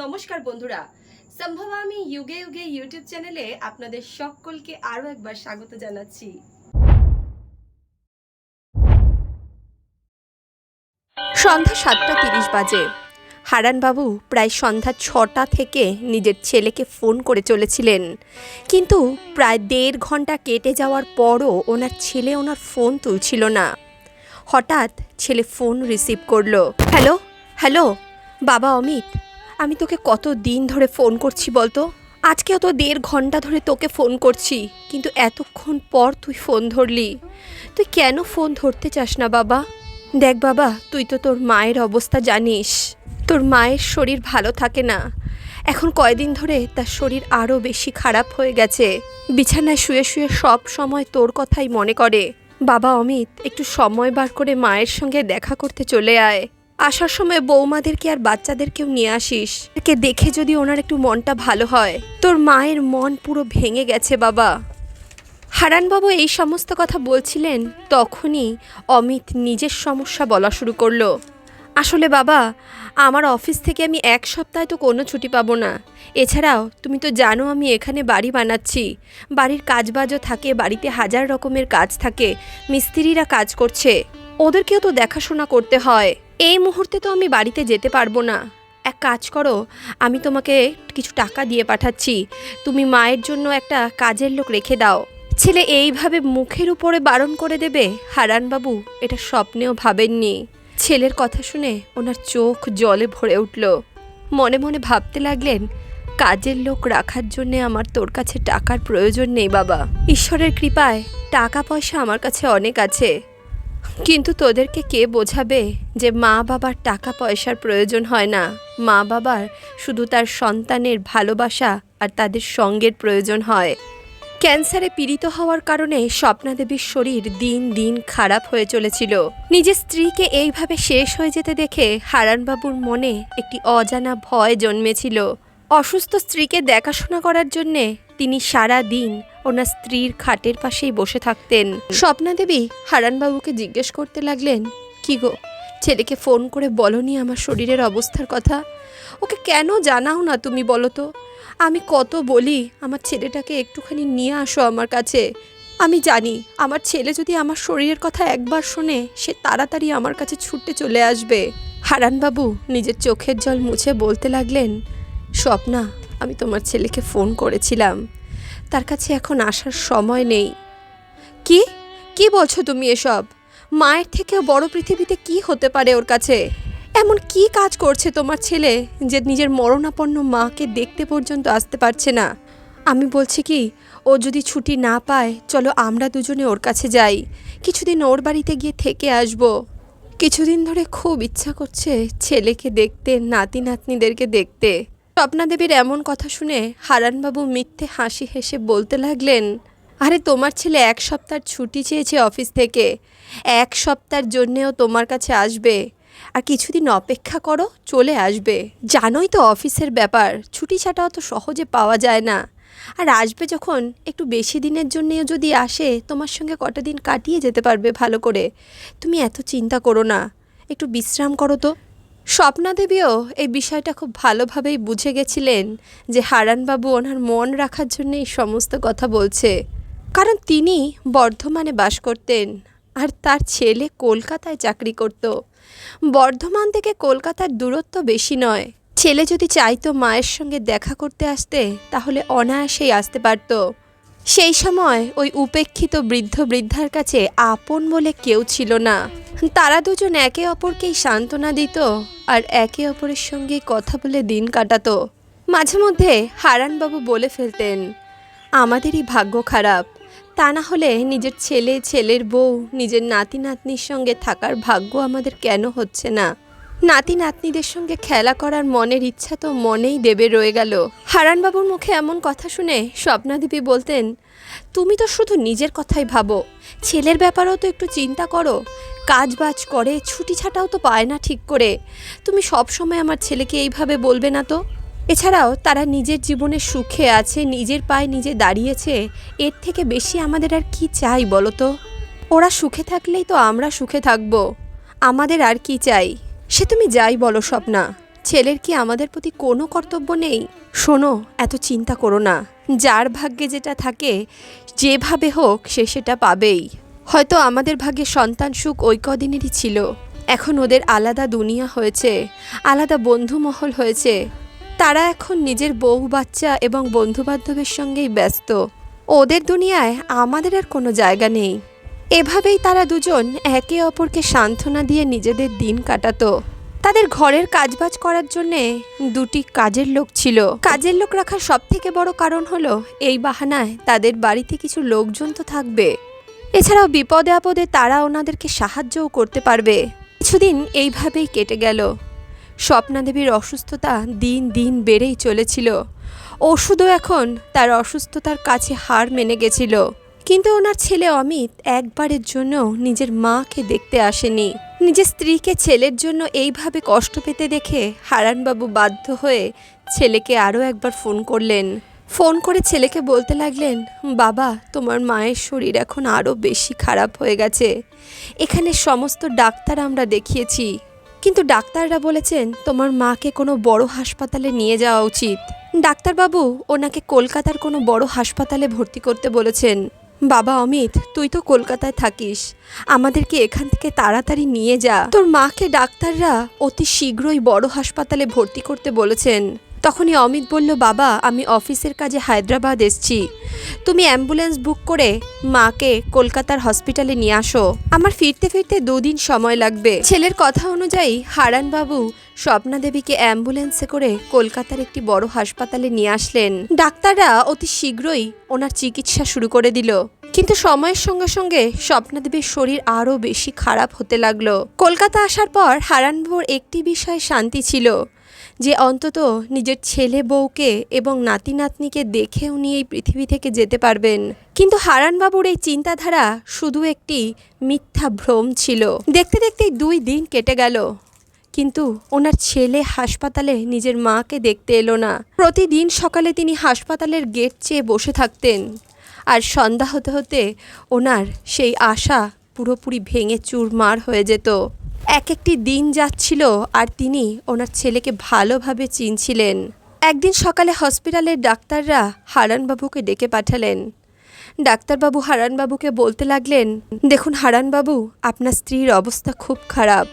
নমস্কার বন্ধুরা। সম্ভব আমি যুগে যুগে ইউটিউব চ্যানেলে আপনাদের সকলকে আরও একবার স্বাগত জানাচ্ছি। সন্ধ্যা সাতটা তিরিশ বাজে। হারানবাবু প্রায় সন্ধ্যা ছটা থেকে নিজের ছেলেকে ফোন করে চলেছিলেন। কিন্তু প্রায় দেড় ঘণ্টা কেটে যাওয়ার পরও ওনার ছেলে ওনার ফোন তুলছিল না। হঠাৎ ছেলে ফোন রিসিভ করল। হ্যালো হ্যালো, বাবা অমিত আমি তোকে কত দিন ধরে ফোন করছি বলতো? আজকেও তো দেড় ঘণ্টা ধরে তোকে ফোন করছি, কিন্তু এতক্ষণ পর তুই ফোন ধরলি। তুই কেন ফোন ধরতে চাস না বাবা? দেখ বাবা, তুই তো তোর মায়ের অবস্থা জানিস। তোর মায়ের শরীর ভালো থাকে না। এখন কয়দিন ধরে তার শরীর আরও বেশি খারাপ হয়ে গেছে। বিছানায় শুয়ে শুয়ে সব সময় তোর কথাই মনে করে। বাবা অমিত, একটু সময় বার করে মায়ের সঙ্গে দেখা করতে চলে আয়। আসার সময় বৌমাদেরকে আর বাচ্চাদেরকেও নিয়ে আসিস? কে দেখে যদি ওনার একটু মনটা ভালো হয়। তোর মায়ের মন পুরো ভেঙে গেছে, বাবা। হারানবাবু এই সমস্ত কথা বলছিলেন তখনই অমিত নিজের সমস্যা বলা শুরু করল। আসলে বাবা, আমার অফিস থেকে আমি এক সপ্তাহে তো কোনো ছুটি পাবো না। এছাড়াও, তুমি তো জানো আমি এখানে বাড়ি বানাচ্ছি। বাড়ির কাজবাজও থাকে, বাড়িতে হাজার রকমের কাজ থাকে, মিস্ত্রিরা কাজ করছে। ওদেরকেও তো দেখাশোনা করতে হয়। এই মুহূর্তে তো আমি বাড়িতে যেতে পারব না। এক কাজ করো, আমি তোমাকে কিছু টাকা দিয়ে পাঠাচ্ছি। তুমি মায়ের জন্য একটা কাজের লোক রেখে দাও। ছেলে এইভাবে মুখের উপরে বারণ করে দেবে? হারানবাবু এটা স্বপ্নেও ভাবেননি। ছেলের কথা শুনে ওনার চোখ জলে ভরে উঠল। মনে মনে ভাবতে লাগলেন, কাজের লোক রাখার জন্যে আমার তোর কাছে টাকার প্রয়োজন নেই বাবা। ঈশ্বরের কৃপায় টাকা পয়সা আমার কাছে অনেক আছে। কিন্তু তোদেরকে কে বোঝাবে যে মা বাবার টাকা পয়সার প্রয়োজন হয় না? মা বাবার শুধু তার সন্তানের ভালোবাসা আর তাদের সঙ্গের প্রয়োজন হয়। ক্যান্সারে পীড়িত হওয়ার কারণে স্বপ্নাদেবীর শরীর দিন দিন খারাপ হয়ে চলেছিল। নিজের স্ত্রীকে এইভাবে শেষ হয়ে যেতে দেখে হারানবাবুর মনে একটি অজানা ভয় জন্মেছিল। অসুস্থ স্ত্রীকে দেখাশোনা করার জন্যে তিনি সারা দিন ওনার স্ত্রীর খাটের পাশেই বসে থাকতেন। স্বপ্নাদেবী হারানবাবুকে জিজ্ঞেস করতে লাগলেন, কি গো, ছেলেকে ফোন করে বলনি আমার শরীরের অবস্থার কথা? ওকে কেন জানাও না তুমি বলো তো? আমি কত বলি, আমার ছেলেটাকে একটুখানি নিয়ে আসো আমার কাছে। আমি জানি, আমার ছেলে যদি আমার শরীরের কথা একবার শোনে, সে তাড়াতাড়ি আমার কাছে ছুটে চলে আসবে। হারানবাবু নিজের চোখের জল মুছে বলতে লাগলেন, স্বপ্না, আমি তোমার ছেলেকে ফোন করেছিলাম। তার কাছে এখন আসার সময় নেই। কি? কি বলছো তুমি এসব? মায়ের থেকেও বড় পৃথিবীতে কি হতে পারে ওর কাছে? এমন কি কাজ করছে তোমার ছেলে যে নিজের মরণাপন্ন মাকে দেখতে পর্যন্ত আসতে পারছে না? আমি বলছি কি, ও যদি ছুটি না পায়, চলো আমরা দুজনে ওর কাছে যাই। কিছুদিন ওর বাড়িতে গিয়ে থেকে আসব। কিছুদিন ধরে খুব ইচ্ছা করছে ছেলেকে দেখতে নাতি নাতনিদেরকে দেখতে। স্বপ্নাদেবীর এমন কথা শুনে হারানবাবু মিথ্যে হাসি হেসে বলতে লাগলেন, আরে, তোমার ছেলে এক সপ্তাহ ছুটি চেয়েছে অফিস থেকে। এক সপ্তাহের জন্যেও তোমার কাছে আসবে। আর কিছুদিন অপেক্ষা করো, চলে আসবে। জানোই তো অফিসের ব্যাপার, ছুটি ছাটাও তো সহজে পাওয়া যায় না। আর আসবে যখন, একটু বেশি দিনের জন্যেও যদি আসে, তোমার সঙ্গে কটা দিন কাটিয়ে যেতে পারবে ভালো করে। তুমি এত চিন্তা করো না। একটু বিশ্রাম করো তো। স্বপ্না দেবীও এই বিষয়টা খুব ভালোভাবেই বুঝে গেছিলেন যে হারানবাবু ওনার মন রাখার জন্য এই সমস্ত কথা বলছে। কারণ তিনি বর্ধমানে বাস করতেন আর তার ছেলে কলকাতায় চাকরি করত। বর্ধমান থেকে কলকাতার দূরত্ব বেশি নয়। ছেলে যদি চাইতো মায়ের সঙ্গে দেখা করতে আসতে, তাহলে অনায়াসেই আসতে পারতো। সেই সময় ওই উপেক্ষিত বৃদ্ধ বৃদ্ধার কাছে আপন বলে কেউ ছিল না। তারা দুজন একে অপরকেই সান্ত্বনা দিত আর একে অপরের সঙ্গে কথা বলে দিন কাটাতো। মাঝে মধ্যে হারানবাবু বলে ফেলতেন, আমাদেরই ভাগ্য খারাপ। তা না হলে নিজের ছেলে, ছেলের বউ, নিজের নাতি নাতনির সঙ্গে থাকার ভাগ্য আমাদের কেন হচ্ছে না? নাতি নাতনিদের সঙ্গে খেলা করার মনের ইচ্ছা তো মনেই দেবে রয়ে গেল। হারানবাবুর মুখে এমন কথা শুনে স্বপ্নাদেবী বলতেন, তুমি তো শুধু নিজের কথাই ভাবো, ছেলের ব্যাপারেও তো একটু চিন্তা করো কাজ বাজ করে, ছুটি ছাটাও তো পায় না ঠিক করে, তুমি সব সময় আমার ছেলেকে এইভাবে বলবে না তো? এছাড়াও তারা নিজের জীবনে সুখে আছে, নিজের পায়ে নিজে দাঁড়িয়েছে, এর থেকে বেশি আমাদের আর কি চাই বলো তো? ওরা সুখে থাকলেই তো আমরা সুখে থাকব, আমাদের আর কি চাই? সে তুমি যাই বলো স্বপ্না। ছেলের কি আমাদের প্রতি কোনো কর্তব্য নেই? শোনো, এত চিন্তা করো না। যার ভাগ্যে যেটা থাকে, যেভাবে হোক সে সেটা পাবেই। হয়তো আমাদের ভাগ্যে সন্তান সুখ ওই কদিনেরই ছিল। এখন ওদের আলাদা দুনিয়া হয়েছে, আলাদা বন্ধুমহল হয়েছে। তারা এখন নিজের বউ, বাচ্চা এবং বন্ধু বান্ধবের সঙ্গেই ব্যস্ত। ওদের দুনিয়ায় আমাদের আর কোনো জায়গা নেই। এভাবেই তারা দুজন একে অপরকে সান্ত্বনা দিয়ে নিজেদের দিন কাটাতো। তাদের ঘরের কাজবাজ করার জন্যে দুটি কাজের লোক ছিল। কাজের লোক রাখার সব থেকে বড় কারণ হলো, এই বাহানায় তাদের বাড়িতে কিছু লোকজন তো থাকবে। এছাড়াও বিপদে আপদে তারা ওনাদেরকে সাহায্যও করতে পারবে। কিছুদিন এইভাবেই কেটে গেল। স্বপ্না দেবীর অসুস্থতা দিন দিন বেড়েই চলেছিল। ওষুধও এখন তার অসুস্থতার কাছে হার মেনে গেছিল। কিন্তু ওনার ছেলে অমিত একবারের জন্য নিজের মাকে দেখতে আসেনি। নিজের স্ত্রীকে ছেলের জন্য এইভাবে কষ্ট পেতে দেখে হারানবাবু বাধ্য হয়ে ছেলেকে আরও একবার ফোন করলেন। ফোন করে ছেলেকে বলতে লাগলেন, বাবা, তোমার মায়ের শরীর এখন আরও বেশি খারাপ হয়ে গেছে। এখানে সমস্ত ডাক্তার আমরা দেখিয়েছি। কিন্তু ডাক্তাররা বলেছেন তোমার মাকে কোনো বড় হাসপাতালে নিয়ে যাওয়া উচিত। ডাক্তারবাবু ওনাকে কলকাতার কোনো বড় হাসপাতালে ভর্তি করতে বলেছেন। বাবা অমিত, তুই তো কলকাতায় থাকিস। আমাদেরকে এখান থেকে তাড়াতাড়ি নিয়ে যা। তোর মাকে ডাক্তাররা অতি শীঘ্রই বড় হাসপাতালে ভর্তি করতে বলেছেন। তখনই অমিত বলল, বাবা, আমি অফিসের কাজে হায়দ্রাবাদ এসছি। তুমি অ্যাম্বুলেন্স বুক করে মাকে কলকাতার হসপিটালে নিয়ে আসো। আমার ফিরতে ফিরতে দুদিন সময় লাগবে। ছেলের কথা অনুযায়ী হারানবাবু স্বপ্না দেবীকে অ্যাম্বুলেন্সে করে কলকাতার একটি বড় হাসপাতালে নিয়ে আসলেন। ডাক্তাররা অতি শীঘ্রই ওনার চিকিৎসা শুরু করে দিল। কিন্তু সময়ের সঙ্গে সঙ্গে স্বপ্না দেবীর শরীর আরও বেশি খারাপ হতে লাগল। কলকাতা আসার পর হারানবাবুর একটি বিষয়ে শান্তি ছিল। যে অন্তত নিজের ছেলে বউকে এবং নাতি নাতনিকে দেখে উনি এই পৃথিবী থেকে যেতে পারবেন। কিন্তু হারানবাবুর এই চিন্তাধারা শুধু একটি মিথ্যা ভ্রম ছিল। দেখতে দেখতে দুই দিন কেটে গেল। কিন্তু ওনার ছেলে হাসপাতালে নিজের মাকে দেখতে এলো না। প্রতিদিন সকালে তিনি হাসপাতালের গেট চেয়ে বসে থাকতেন। আর সন্ধ্যা হতে হতে ওনার সেই আশা পুরোপুরি ভেঙে চুরমার হয়ে যেত। এক একটি দিন যাচ্ছিল আর তিনি ওনার ছেলেকে ভালোভাবে চিনছিলেন। একদিন সকালে হসপিটালের ডাক্তাররা হারানবাবুকে ডেকে পাঠালেন। ডাক্তারবাবু হারানবাবুকে বলতে লাগলেন, দেখুন হারানবাবু, আপনার স্ত্রীর অবস্থা খুব খারাপ।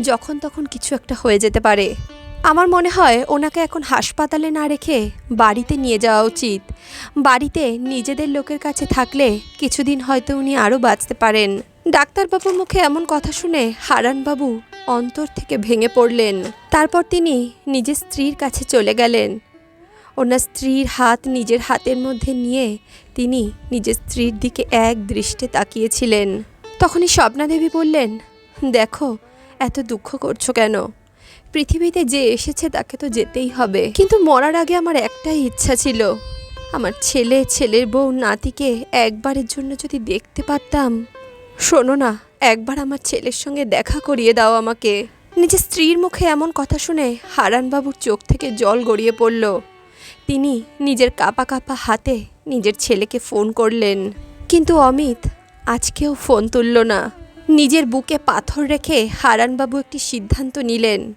যখন তখন কিছু একটা হয়ে যেতে পারে। আমার মনে হয় ওনাকে এখন হাসপাতালে না রেখে বাড়িতে নিয়ে যাওয়া উচিত। বাড়িতে নিজেদের লোকের কাছে থাকলে কিছুদিন হয়তো উনি আরও বাঁচতে পারেন। ডাক্তারবাবুর মুখে এমন কথা শুনে হারানবাবু অন্তর থেকে ভেঙে পড়লেন। তারপর তিনি নিজের স্ত্রীর কাছে চলে গেলেন। ওনার স্ত্রীর হাত নিজের হাতের মধ্যে নিয়ে তিনি নিজের স্ত্রীর দিকে এক দৃষ্টে তাকিয়েছিলেন। তখনই স্বপ্না দেবী বললেন, দেখো, এত দুঃখ করছ কেন? পৃথিবীতে যে এসেছে তাকে তো যেতেই হবে। কিন্তু মরার আগে আমার একটাই ইচ্ছা ছিল। আমার ছেলে, ছেলের বউ, নাতিকে একবারের জন্য যদি দেখতে পারতাম শোনো না, একবার আমার ছেলের সঙ্গে দেখা করিয়ে দাও আমাকে। নিজের স্ত্রীর মুখে এমন কথা শুনে হারানবাবুর চোখ থেকে জল গড়িয়ে পড়ল। তিনি নিজের কাপা কাপা হাতে নিজের ছেলেকে ফোন করলেন। কিন্তু অমিত আজকেও ফোন তুলল না। নিজের বুকে পাথর রেখে হারানবাবু একটি সিদ্ধান্ত নিলেন।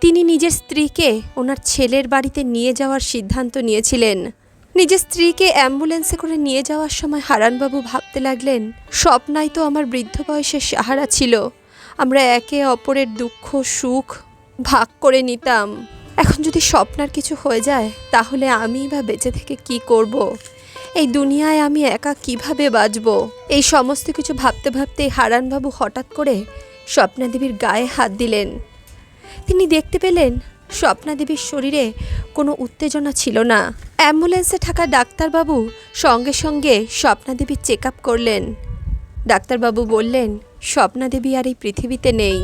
তিনি নিজের স্ত্রীকে ওনার ছেলের বাড়িতে নিয়ে যাওয়ার সিদ্ধান্ত নিয়েছিলেন। নিজের স্ত্রীকে অ্যাম্বুলেন্সে করে নিয়ে যাওয়ার সময় হারানবাবু ভাবতে লাগলেন স্বপ্নাই তো আমার বৃদ্ধ বয়সের সাহারা ছিল। আমরা একে অপরের দুঃখ, সুখ ভাগ করে নিতাম। এখন যদি স্বপ্নার কিছু হয়ে যায়, তাহলে আমি বা বেঁচে থেকে কি করব। এই দুনিয়ায় আমি একা কীভাবে বাঁচব? এই সমস্ত কিছু ভাবতে ভাবতে হারানবাবু হঠাৎ করে স্বপ্নাদেবীর গায়ে হাত দিলেন। তিনি দেখতে পেলেন স্বপ্না দেবীর শরীরে কোনো উত্তেজনা ছিল না। অ্যাম্বুলেন্সে থাকা ডাক্তারবাবু সঙ্গে সঙ্গে স্বপ্না দেবীর চেক আপ করলেন। ডাক্তারবাবু বললেন স্বপ্না দেবী আর এই পৃথিবীতে নেই।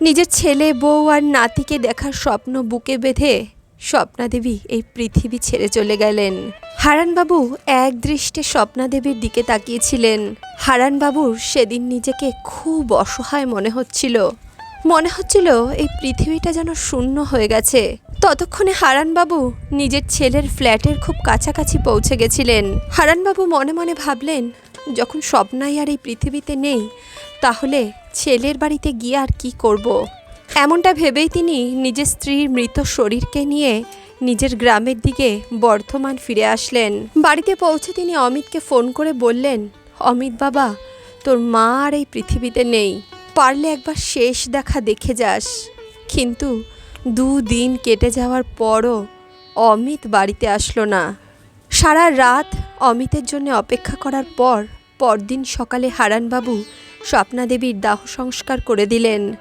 নিজের ছেলে, বউ আর নাতিকে দেখার স্বপ্ন বুকে বেঁধে স্বপ্না দেবী এই পৃথিবী ছেড়ে চলে গেলেন। হারানবাবু এক দৃষ্টে স্বপ্না দেবীর দিকে তাকিয়েছিলেন। হারানবাবুর সেদিন নিজেকে খুব অসহায় মনে হচ্ছিল। মনে হচ্ছিল এই পৃথিবীটা যেন শূন্য হয়ে গেছে। ততক্ষণে হারানবাবু নিজের ছেলের ফ্ল্যাটের খুব কাছাকাছি পৌঁছে গেছিলেন। হারানবাবু মনে মনে ভাবলেন, যখন স্বপ্নাই আর এই পৃথিবীতে নেই, তাহলে ছেলের বাড়িতে গিয়ে আর কি করব। এমনটা ভেবেই তিনি নিজের স্ত্রীর মৃত শরীরকে নিয়ে নিজের গ্রামের দিকে বর্ধমান ফিরে আসলেন। বাড়িতে পৌঁছে তিনি অমিতকে ফোন করে বললেন, অমিত বাবা, তোর মা আর এই পৃথিবীতে নেই। পারলে একবার শেষ দেখা দেখে যাস। কিন্তু দুদিন কেটে যাওয়ার পরও অমিত বাড়িতে আসলো না। সারা রাত অমিতের জন্য অপেক্ষা করার পর পরদিন সকালে হারানবাবু স্বপ্নাদেবীর দাহ সংস্কার করে দিলেন।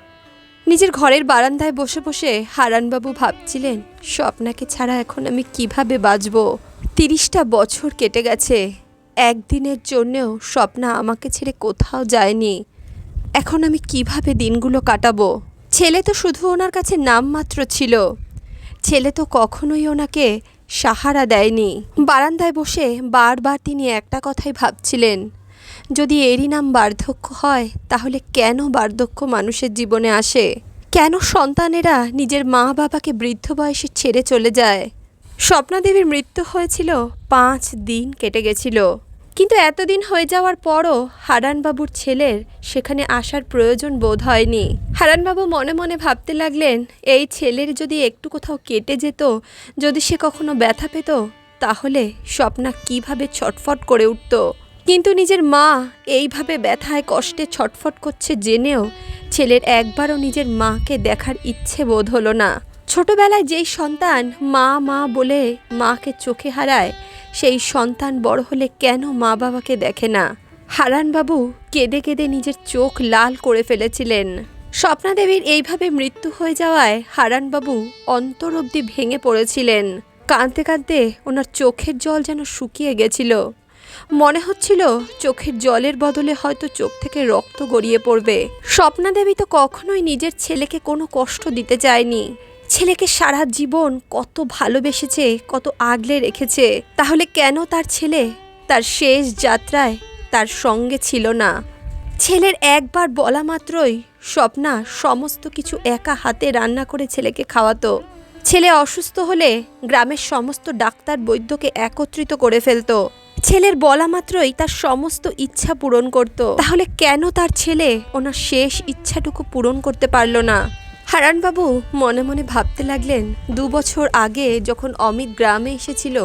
নিজের ঘরের বারান্দায় বসে বসে হারানবাবু ভাবছিলেন, স্বপ্নাকে ছাড়া এখন আমি কীভাবে বাঁচব? তিরিশটা বছর কেটে গেছে। একদিনের জন্যেও স্বপ্না আমাকে ছেড়ে কোথাও যায়নি। এখন আমি কীভাবে দিনগুলো কাটাবো? ছেলে তো শুধু ওনার কাছে নামমাত্র ছিল। ছেলে তো কখনোই ওনাকে সাহারা দেয়নি। বারান্দায় বসে বারবার তিনি একটা কথাই ভাবছিলেন। যদি এরই নাম বার্ধক্য হয়, তাহলে কেন বার্ধক্য মানুষের জীবনে আসে? কেন সন্তানেরা নিজের মা বাবাকে বৃদ্ধ বয়সে ছেড়ে চলে যায়? স্বপ্নাদেবীর মৃত্যু হয়েছিল পাঁচ দিন কেটে গেছিল। কিন্তু এতদিন হয়ে যাওয়ার পরও হারানবাবুর ছেলের সেখানে আসার প্রয়োজন বোধ হয়নি। হারানবাবু মনে মনে ভাবতে লাগলেন, এই ছেলের যদি একটু কোথাও কেটে যেত, যদি সে কখনো ব্যথা পেত, তাহলে স্বপ্না কীভাবে ছটফট করে উঠত? কিন্তু নিজের মা এইভাবে ব্যথায় কষ্টে ছটফট করছে জেনেও ছেলের একবারও নিজের মাকে দেখার ইচ্ছে বোধ হলো না। ছোটবেলায় যেই সন্তান মা মা বলে মাকে চোখে হারায় সেই সন্তান বড় হলে কেন মা বাবাকে দেখে না? হারানবাবু কেঁদে কেঁদে নিজের চোখ লাল করে ফেলেছিলেন। স্বপ্নাদেবীর এইভাবে মৃত্যু হয়ে যাওয়ায় হারানবাবু অন্তর অবধি ভেঙে পড়েছিলেন। কাঁদতে কাঁদতে ওনার চোখের জল যেন শুকিয়ে গেছিল। মনে হচ্ছিল চোখের জলের বদলে হয়তো চোখ থেকে রক্ত গড়িয়ে পড়বে। স্বপ্নাদেবী তো কখনোই নিজের ছেলেকে কোনো কষ্ট দিতে চায়নি। ছেলেকে সারা জীবন কত ভালোবেসেছে, কত আগলে রেখেছে, তাহলে কেন তার ছেলে? তার শেষ যাত্রায় তার সঙ্গে ছিল না। ছেলের একবার বলা মাত্রই স্বপ্না সমস্ত কিছু একা হাতে রান্না করে ছেলেকে খাওয়াতো। ছেলে অসুস্থ হলে গ্রামের সমস্ত ডাক্তার বৈদ্যকে একত্রিত করে ফেলতো। ছেলের বলা মাত্রই তার সমস্ত ইচ্ছা পূরণ করত। তাহলে কেন তার ছেলে ওনার শেষ ইচ্ছাটুকু পূরণ করতে পারল না? হারানবাবু মনে মনে ভাবতে লাগলেন, দু বছর আগে যখন অমিত গ্রামে এসেছিল,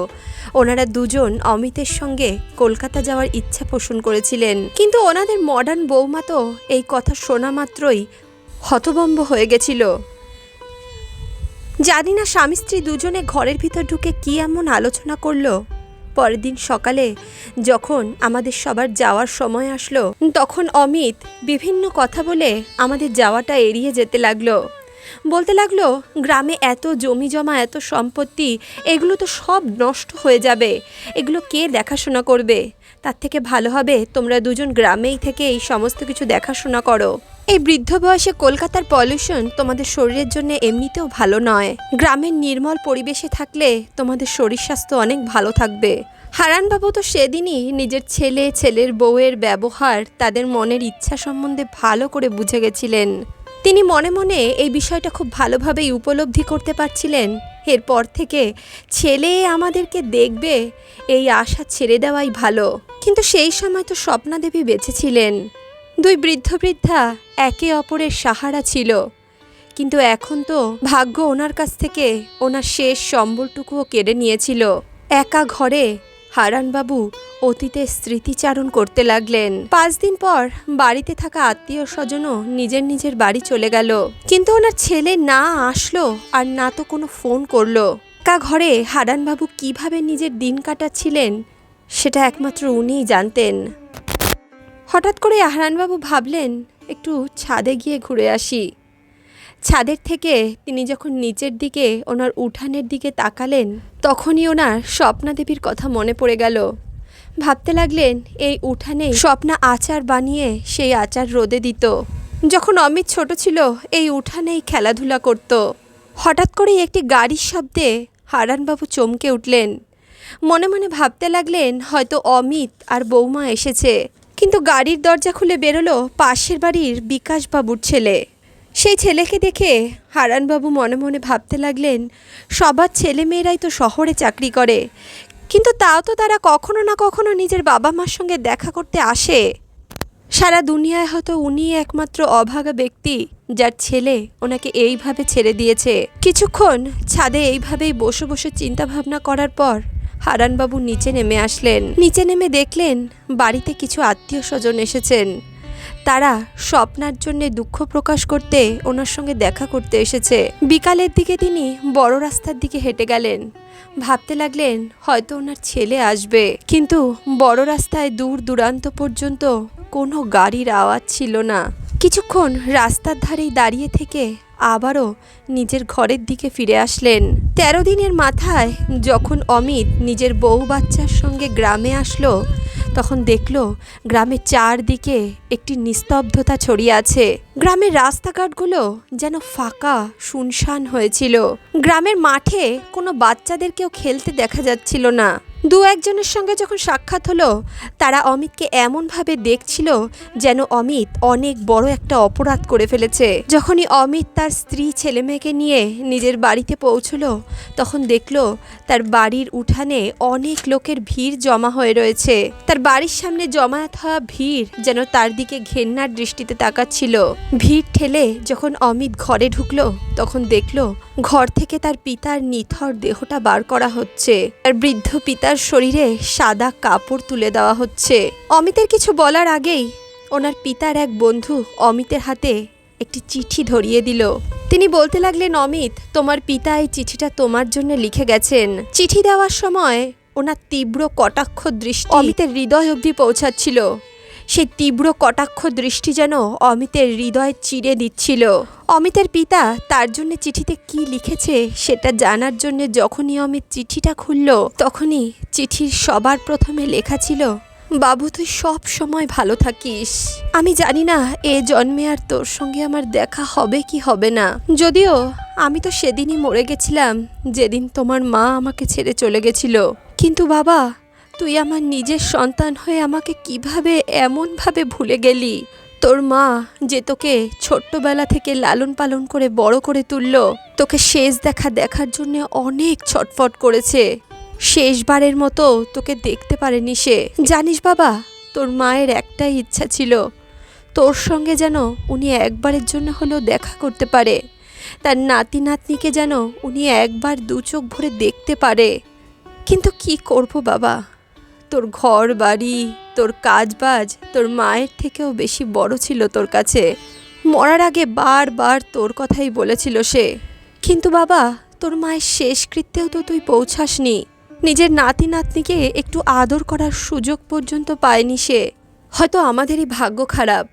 ওনারা দুজন অমিতের সঙ্গে কলকাতা যাওয়ার ইচ্ছা পোষণ করেছিলেন। কিন্তু ওনাদের মডার্ন বৌমা তো এই কথা শোনা মাত্রই হতবম্ব হয়ে গেছিল। জানি না স্বামী স্ত্রী দুজনে ঘরের ভিতর ঢুকে কি এমন আলোচনা করল। পরের দিন সকালে যখন আমাদের সবার যাওয়ার সময় আসলো, তখন অমিত বিভিন্ন কথা বলে আমাদের যাওয়াটা এড়িয়ে যেতে লাগল। বলতে লাগল, গ্রামে এত জমি জমা, এত সম্পত্তি, এগুলো তো সব নষ্ট হয়ে যাবে। এগুলো কে দেখাশোনা করবে? তার থেকে ভালো হবে তোমরা দুজন গ্রামেই থেকে এই সমস্ত কিছু দেখাশোনা করো। এই বৃদ্ধ বয়সে কলকাতার পলিউশন তোমাদের শরীরের জন্য এমনিতেও ভালো নয়। গ্রামের নির্মল পরিবেশে থাকলে তোমাদের শরীর স্বাস্থ্য অনেক ভালো থাকবে। হারানবাবু তো সেদিনই নিজের ছেলে, ছেলের বউয়ের ব্যবহার তাদের মনের ইচ্ছা সম্বন্ধে ভালো করে বুঝে গেছিলেন। তিনি মনে মনে এই বিষয়টা খুব ভালোভাবেই উপলব্ধি করতে পারছিলেন। এরপর থেকে ছেলে আমাদেরকে দেখবে, এই আশা ছেড়ে দেওয়াই ভালো। কিন্তু সেই সময় তো স্বপ্নাদেবী বেঁচে ছিলেন দুই বৃদ্ধ বৃদ্ধা একে অপরের সাহারা ছিল। কিন্তু এখন তো ভাগ্য ওনার কাছ থেকে ওনার শেষ সম্বলটুকুও কেড়ে নিয়েছিল। একা ঘরে হারানবাবু অতীতের স্মৃতিচারণ করতে লাগলেন। পাঁচ দিন পর বাড়িতে থাকা আত্মীয় স্বজনও নিজের নিজের বাড়ি চলে গেল। কিন্তু ওনার ছেলে না আসলো আর না তো কোনো ফোন করল। একা ঘরে হারানবাবু কীভাবে নিজের দিন কাটাচ্ছিলেন, সেটা একমাত্র উনিই জানতেন। হঠাৎ করে হারানবাবু ভাবলেন, একটু ছাদে গিয়ে ঘুরে আসি। ছাদের থেকে তিনি যখন নিচের দিকে, ওনার উঠানের দিকে তাকালেন, তখনই ওনার স্বপ্নাদেবীর কথা মনে পড়ে গেল। ভাবতে লাগলেন, এই উঠানে স্বপ্না আচার বানিয়ে সেই আচার রোদে দিত। যখন অমিত ছোট ছিল, এই উঠানেই খেলাধুলা করত। হঠাৎ করেই একটি গাড়ির শব্দে হারানবাবু চমকে উঠলেন। মনে মনে ভাবতে লাগলেন, হয়তো অমিত আর বৌমা এসেছে। কিন্তু গাড়ির দরজা খুলে বেরোলো পাশের বাড়ির বিকাশবাবুর ছেলে। সেই ছেলেকে দেখে হারানবাবু মনে মনে ভাবতে লাগলেন, সবার ছেলে মেয়েরাই তো শহরে চাকরি করে। কিন্তু তাও তো তারা কখনো না কখনো নিজের বাবা মার সঙ্গে দেখা করতে আসে। সারা দুনিয়ায় হয়তো উনিই একমাত্র অভাগা ব্যক্তি, যার ছেলে ওনাকে এইভাবে ছেড়ে দিয়েছে। কিছুক্ষণ ছাদে এইভাবেই বসে বসে চিন্তা ভাবনা করার পর হারানবাবু নিচে নেমে আসলেন। নিচে নেমে দেখলেন বাড়িতে কিছু আত্মীয় স্বজন এসেছেন। তারা স্বপ্নার জন্য দুঃখ প্রকাশ করতে ওনার সঙ্গে দেখা করতে এসেছে। বিকালের দিকে তিনি বড় রাস্তার দিকে হেঁটে গেলেন। ভাবতে লাগলেন, হয়তো ওনার ছেলে আসবে। কিন্তু বড় রাস্তায় দূর দূরান্ত পর্যন্ত কোনো গাড়ির আওয়াজ ছিল না। কিছুক্ষণ রাস্তার ধারেই দাঁড়িয়ে থেকে আবারও নিজের ঘরের দিকে ফিরে আসলেন। তেরো দিনের মাথায় যখন অমিত নিজের বউ বাচ্চার সঙ্গে গ্রামে আসলো তখন দেখল গ্রামের চারদিকে একটি নিস্তব্ধতা ছড়িয়ে আছে। গ্রামের রাস্তাঘাটগুলো যেন ফাঁকা, শুনশান হয়েছিল। গ্রামের মাঠে কোনো বাচ্চাদের কেউ খেলতে দেখা যাচ্ছিল না। দু একজনের সঙ্গে যখন সাক্ষাৎ হলো, তারা অমিতকে এমনভাবে দেখছিল যেন অমিত অনেক বড় একটা অপরাধ করে ফেলেছে। যখনই অমিত তার স্ত্রী ছেলে মেয়েকে নিয়ে নিজের বাড়িতে পৌঁছলো, তখন দেখল তার বাড়ির উঠানে অনেক লোকের ভিড় জমা হয়ে রয়েছে। তার বাড়ির সামনে জমায়েত হওয়া ভিড় যেন তার দিকে ঘেন্নার দৃষ্টিতে তাকাচ্ছিল। ভিড় ঠেলে যখন অমিত ঘরে ঢুকলো, তখন দেখল ঘর থেকে তার পিতার নিথর দেহটা বার করা হচ্ছে। তার বৃদ্ধ পিতার শরীরে সাদা কাপড় তুলে দেওয়া হচ্ছে। অমিতের কিছু বলার আগেই ওনার পিতার এক বন্ধু অমিতের হাতে একটি চিঠি ধরিয়ে দিল। তিনি বলতে লাগলেন অমিত তোমার পিতা এই চিঠিটা তোমার জন্য লিখে গেছেন। চিঠি দেওয়ার সময় ওনার তীব্র কটাক্ষ দৃষ্টি অমিতের হৃদয় অবধি পৌঁছাচ্ছিল। সেই তীব্র কটাক্ষ দৃষ্টি যেন অমিতের হৃদয় চিড়ে দিচ্ছিল। অমিতের পিতা তার জন্য চিঠিতে কি লিখেছে সেটা জানার জন্য যখনই অমিত চিঠিটা খুলল, তখনই চিঠির সবার প্রথমে লেখা ছিল, বাবু, তুই সব সময় ভালো থাকিস। আমি জানি না এ জন্মে আর তোর সঙ্গে আমার দেখা হবে কি হবে না। যদিও আমি তো সেদিনই মরে গেছিলাম, যেদিন তোমার মা আমাকে ছেড়ে চলে গেছিল। কিন্তু বাবা তুই আমার নিজের সন্তান হয়ে আমাকে কীভাবে এমনভাবে ভুলে গেলি? তোর মা যে তোকে ছোট্টবেলা থেকে লালন পালন করে বড় করে তুললো, তোকে শেষ দেখা দেখার জন্য অনেক ছটফট করেছে। শেষবারের মতো তোকে দেখতে পারেনি সে। জানিস বাবা, তোর মায়ের একটাই ইচ্ছা ছিল, তোর সঙ্গে যেন উনি একবারের জন্য হলেও দেখা করতে পারে। তার নাতি নাতনিকে যেন উনি একবার দু চোখ ভরে দেখতে পারে। কিন্তু কি করব বাবা? তোর ঘর বাড়ি, তোর কাজ বাজ তোর মায়ের থেকেও বেশি বড় ছিল তোর কাছে। মরার আগে বারবার তোর কথাই বলেছিল সে। কিন্তু বাবা, তোর মায়ের শেষকৃত্যেও তো তুই পৌঁছাসনি। নিজের নাতি নাতনিকে একটু আদর করার সুযোগ পর্যন্ত পায়নি সে। হয়তো আমাদেরই ভাগ্য খারাপ।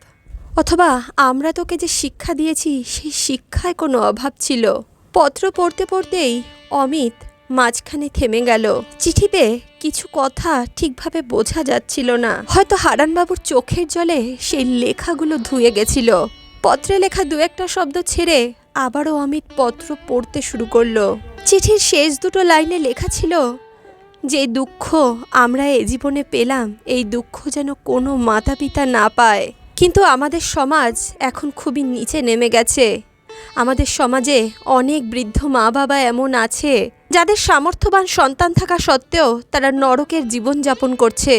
অথবা আমরা তোকে যে শিক্ষা দিয়েছি, সেই শিক্ষায় কোনো অভাব ছিল। পত্র পড়তে পড়তেই অমিত মাঝখানে থেমে গেল। চিঠিতে কিছু কথা ঠিকভাবে বোঝা যাচ্ছিল না। হয়তো হারানবাবুর চোখের জলে সেই লেখাগুলো ধুয়ে গেছিল। পত্রে লেখা দু একটা শব্দ ছেড়ে আবারও অমিত পত্র পড়তে শুরু করল। চিঠির শেষ দুটো লাইনে লেখা ছিল, যে দুঃখ আমরা এ জীবনে পেলাম, এই দুঃখ যেন কোনো মাতা পিতা না পায়। কিন্তু আমাদের সমাজ এখন খুবই নিচে নেমে গেছে। আমাদের সমাজে অনেক বৃদ্ধ মা বাবা এমন আছে যাদের সামর্থ্যবান সন্তান থাকা সত্ত্বেও তারা নরকের জীবনযাপন করছে।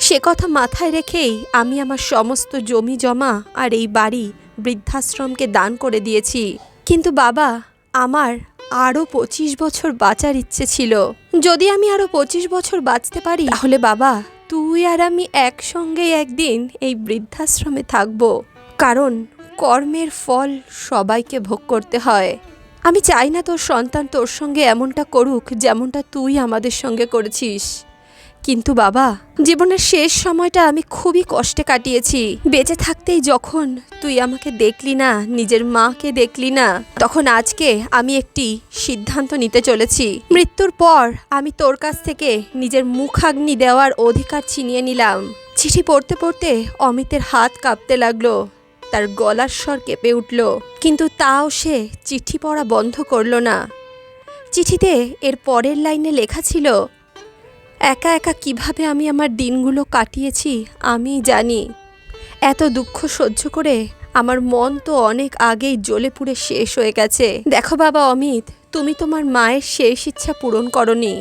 সে কথা মাথায় রেখেই আমি আমার সমস্ত জমি জমা আর এই বাড়ি বৃদ্ধাশ্রমকে দান করে দিয়েছি। কিন্তু বাবা, আমার আরও পঁচিশ বছর বাঁচার ইচ্ছে ছিল। যদি আমি আরও পঁচিশ বছর বাঁচতে পারি, তাহলে বাবা, তুই আর আমি একসঙ্গে একদিন এই বৃদ্ধাশ্রমে থাকব। কারণ কর্মের ফল সবাইকে ভোগ করতে হয়। আমি চাই না তোর সন্তান তোর সঙ্গে এমনটা করুক যেমনটা তুই আমাদের সঙ্গে করেছিস। কিন্তু বাবা, জীবনের শেষ সময়টা আমি খুবই কষ্টে কাটিয়েছি। বেঁচে থাকতেই যখন তুই আমাকে দেখলি না, নিজের মাকে দেখলি না, তখন আজকে আমি একটি সিদ্ধান্ত নিতে চলেছি। মৃত্যুর পর আমি তোর কাছ থেকে নিজের মুখাগ্নি দেওয়ার অধিকার ছিনিয়ে নিলাম। চিঠি পড়তে পড়তে অমিতের হাত কাঁপতে লাগল। তার গলার স্বর কেঁপে উঠল। কিন্তু তাও সে চিঠি পড়া বন্ধ করল না। চিঠিতে এর পরের লাইনে লেখা ছিল, একা একা কীভাবে আমি আমার দিনগুলো কাটিয়েছি আমি জানি। এত দুঃখ সহ্য করে আমার মন তো অনেক আগেই জ্বলে পুড়ে শেষ হয়ে গেছে। দেখো বাবা অমিত, তুমি তোমার মায়ের শেষ ইচ্ছা পূরণ করনি।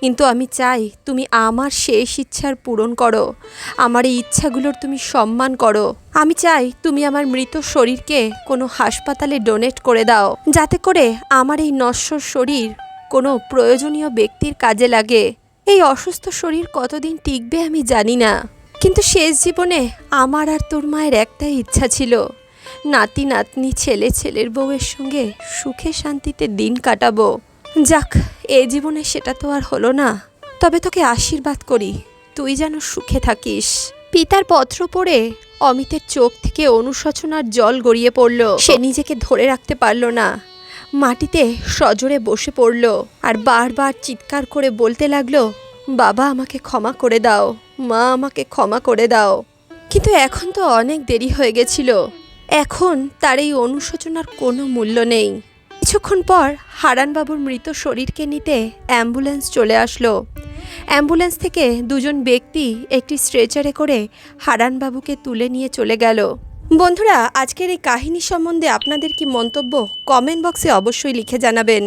কিন্তু আমি চাই তুমি আমার শেষ ইচ্ছার পূরণ করো। আমার এই ইচ্ছাগুলোর তুমি সম্মান করো। আমি চাই তুমি আমার মৃত শরীরকে কোনো হাসপাতালে ডোনেট করে দাও। যাতে করে আমার এই নশ্বর শরীর কোনো প্রয়োজনীয় ব্যক্তির কাজে লাগে। এই অসুস্থ শরীর কতদিন টিকবে আমি জানি না। কিন্তু শেষ জীবনে আমার আর তোর মায়ের একটাই ইচ্ছা ছিল। নাতি, নাতনি, ছেলে, ছেলের বউয়ের সঙ্গে সুখে শান্তিতে দিন কাটাবো। যাক এ জীবনে সেটা তো আর হলো না। তবে তোকে আশীর্বাদ করি তুই যেন সুখে থাকিস। পিতার পত্র পড়ে অমিতের চোখ থেকে অনুশোচনার জল গড়িয়ে পড়ল। সে নিজেকে ধরে রাখতে পারল না। মাটিতে সজোরে বসে পড়ল আর বারবার চিৎকার করে বলতে লাগল বাবা আমাকে ক্ষমা করে দাও। মা আমাকে ক্ষমা করে দাও। কিন্তু এখন তো অনেক দেরি হয়ে গেছিল। এখন তার এই অনুশোচনার কোনো মূল্য নেই। কিছুক্ষণ পর হারানবাবুর মৃত শরীরকে নিতে অ্যাম্বুলেন্স চলে আসলো। অ্যাম্বুলেন্স থেকে দুজন ব্যক্তি একটি স্ট্রেচারে করে হারানবাবুকে তুলে নিয়ে চলে গেল। বন্ধুরা, আজকের এই কাহিনী সম্বন্ধে আপনাদের কি মন্তব্য কমেন্ট বক্সে অবশ্যই লিখে জানাবেন।